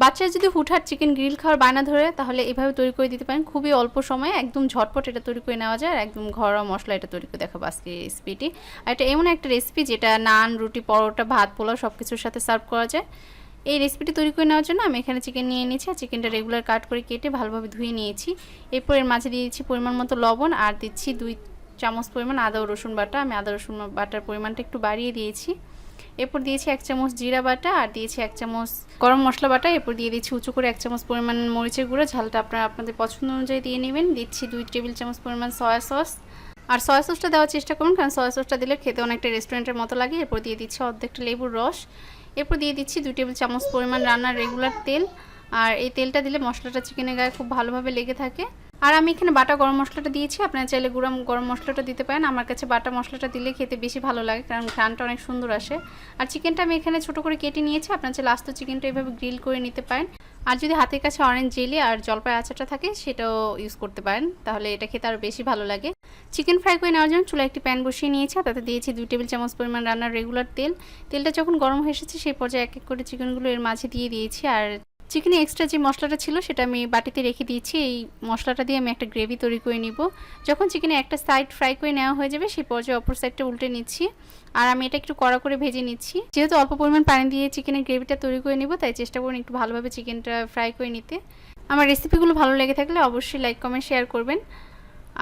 বাচ্চারা যদি হুটহাট চিকেন গ্রিল খাওয়ার বায়না ধরে, তাহলে এভাবে তৈরি করে দিতে পারেন। খুবই অল্প সময়ে একদম ঝটপট এটা তৈরি করে নেওয়া যায় আর একদম ঘরোয়া মশলা এটা তৈরি করে দেখাবো আজকে রেসিপিটি আর এটা এমন একটা রেসিপি যেটা নান, রুটি, পরোটা, ভাত, পোলাও সব কিছুর সাথে সার্ভ করা যায়। এই রেসিপিটি তৈরি করে নেওয়ার জন্য আমি এখানে চিকেন নিয়ে নিয়েছি আর চিকেনটা রেগুলার কাট করে কেটে ভালোভাবে ধুয়ে নিয়েছি। এরপর এর মাঝে দিয়ে দিচ্ছি পরিমাণ মতো লবণ আর দিচ্ছি দুই চামচ পরিমাণ আদা রসুন বাটা। আমি আদা, রসুন বাটার পরিমাণটা একটু বাড়িয়ে দিয়েছি। এরপর দিয়েছি এক চামচ জিরা বাটা আর দিয়েছি এক চামচ গরম মশলা বাটা। এরপর দিয়ে দিচ্ছি উঁচু করে এক চামচ পরিমাণ মরিচের গুঁড়ো। ঝালটা আপনারা আপনাদের পছন্দ অনুযায়ী দিয়ে নেবেন। দিচ্ছি দুই টেবিল চামচ পরিমাণ সয়া সস। আর সয়া সসটা দেওয়ার চেষ্টা করুন, কারণ সয়া সসটা দিলে খেতে অনেকটা রেস্টুরেন্টের মতো লাগে। এরপর দিয়ে দিচ্ছি অর্ধেকটা লেবুর রস। এরপর দিয়ে দিচ্ছি দুই টেবিল চামচ পরিমাণ রান্নার রেগুলার তেল। আর এই তেলটা দিলে মশলাটা চিকেনের গায়ে খুব ভালোভাবে লেগে থাকে। আর আমি এখানে বাটা গরম মশলাটা দিয়েছি, আপনারা চাইলে গুঁড়া গরম মশলাটা দিতে পারেন। আমার কাছে বাটা মশলাটা দিলে খেতে বেশি ভালো লাগে, কারণ ঘ্রানটা অনেক সুন্দর আসে। আর চিকেনটা আমি এখানে ছোট করে কেটে নিয়েছি, আপনার চাইলে আস্ত চিকেনটা এভাবে গ্রিল করে নিতে পারেন। আর যদি হাতের কাছে অরেঞ্জ জেলি আর জলপাই আচারটা থাকে, সেটাও ইউজ করতে পারেন, তাহলে এটা খেতে আরও বেশি ভালো লাগে। চিকেন ফ্রাই করে নেওয়ার জন্য চুলা একটি প্যান বসিয়ে নিয়েছি তাতে দিয়েছি দুই টেবিল চামচ পরিমাণ রান্নার রেগুলার তেল। তেলটা যখন গরম হয়ে এসেছে, সেই পর্যায়ে এক এক করে চিকেনগুলো এর মাঝে দিয়ে দিয়েছি, আর চিকেনে এক্সট্রা যে মশলাটা ছিল সেটা আমি বাটিতে রেখে দিয়েছি। এই মশলাটা দিয়ে আমি একটা গ্রেভি তৈরি করে নিব। যখন চিকেনে একটা সাইড ফ্রাই করে নেওয়া হয়ে যাবে, সেই পর্যায়ে অপর সাইডটা উল্টে নিচ্ছি। আর আমি এটা একটু কড়া করে ভেজে নিচ্ছি। যেহেতু অল্প পরিমাণ পানি দিয়ে চিকেনের গ্রেভিটা তৈরি করে নিব, তাই চেষ্টা করুন একটু ভালোভাবে চিকেনটা ফ্রাই করে নিতে। আমার রেসিপিগুলো ভালো লেগে থাকলে অবশ্যই লাইক কমেন্ট শেয়ার করবেন।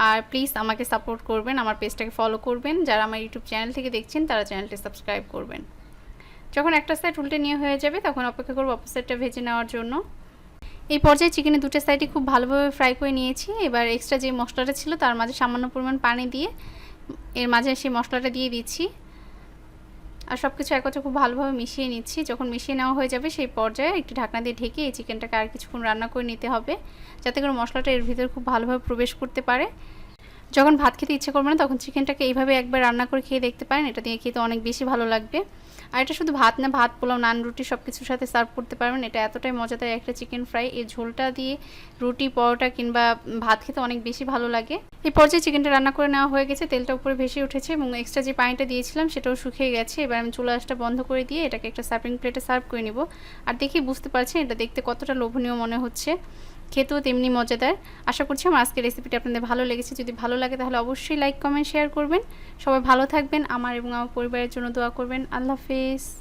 আর প্লিজ আমাকে সাপোর্ট করবেন, আমার পেজটাকে ফলো করবেন। যারা আমার ইউটিউব চ্যানেল থেকে দেখছেন, তারা চ্যানেলটি সাবস্ক্রাইব করবেন। যখন একটা সাইড উল্টে নিয়ে হয়ে যাবে, তখন অপেক্ষা করব অপর সাইডটা ভেজে নেওয়ার জন্য। এই পর্যায়ে চিকেনের দুটো সাইডই খুব ভালোভাবে ফ্রাই করে নিয়েছি। এবার এক্সট্রা যে মশলাটা ছিল, তার মাঝে সামান্য পরিমাণ পানি দিয়ে এর মাঝে সেই মশলাটা দিয়ে দিচ্ছি। আর সব কিছু একত্রে খুব ভালোভাবে মিশিয়ে নিচ্ছি। যখন মিশিয়ে নেওয়া হয়ে যাবে, সেই পর্যায়ে একটি ঢাকনা দিয়ে ঢেকে এই চিকেনটাকে আর কিছুক্ষণ রান্না করে নিতে হবে, যাতে করে মশলাটা এর ভিতরে খুব ভালোভাবে প্রবেশ করতে পারে। যখন ভাত খেতে ইচ্ছে করবে না, তখন চিকেনটাকে এইভাবে একবার রান্না করে খেয়ে দেখতে পারেন। এটা দিয়ে খেতে অনেক বেশি ভালো লাগবে। আর এটা শুধু ভাত না, ভাত, পোলাও, নান, রুটি সব কিছুর সাথে সার্ভ করতে পারবেন। এটা এতটাই মজাদার একটা চিকেন ফ্রাই। এই ঝোলটা দিয়ে রুটি, পরোটা কিংবা ভাত খেতে অনেক বেশি ভালো লাগে। এই পর্যায়ে চিকেনটা রান্না করে নেওয়া হয়ে গেছে। তেলটা উপরে ভেসে উঠেছে এবং এক্সট্রা যে পানিটা দিয়েছিলাম, সেটাও শুকিয়ে গেছে। এবার আমি চুলা আঁচটা বন্ধ করে দিয়ে এটাকে একটা সার্ভিং প্লেটে সার্ভ করে নিব। আর দেখি বুঝতে পারছেন, এটা দেখতে কতটা লোভনীয় মনে হচ্ছে। খেতেও তেমনি মজাদার। আশা করছি আমার আজকের রেসিপিটা আপনাদের ভালো লেগেছে। যদি ভালো লাগে তাহলে অবশ্যই লাইক কমেন্ট শেয়ার করবেন। সবাই ভালো থাকবেন। আমার এবং আমার পরিবারের জন্য দোয়া করবেন। আল্লাহ হাফেজ।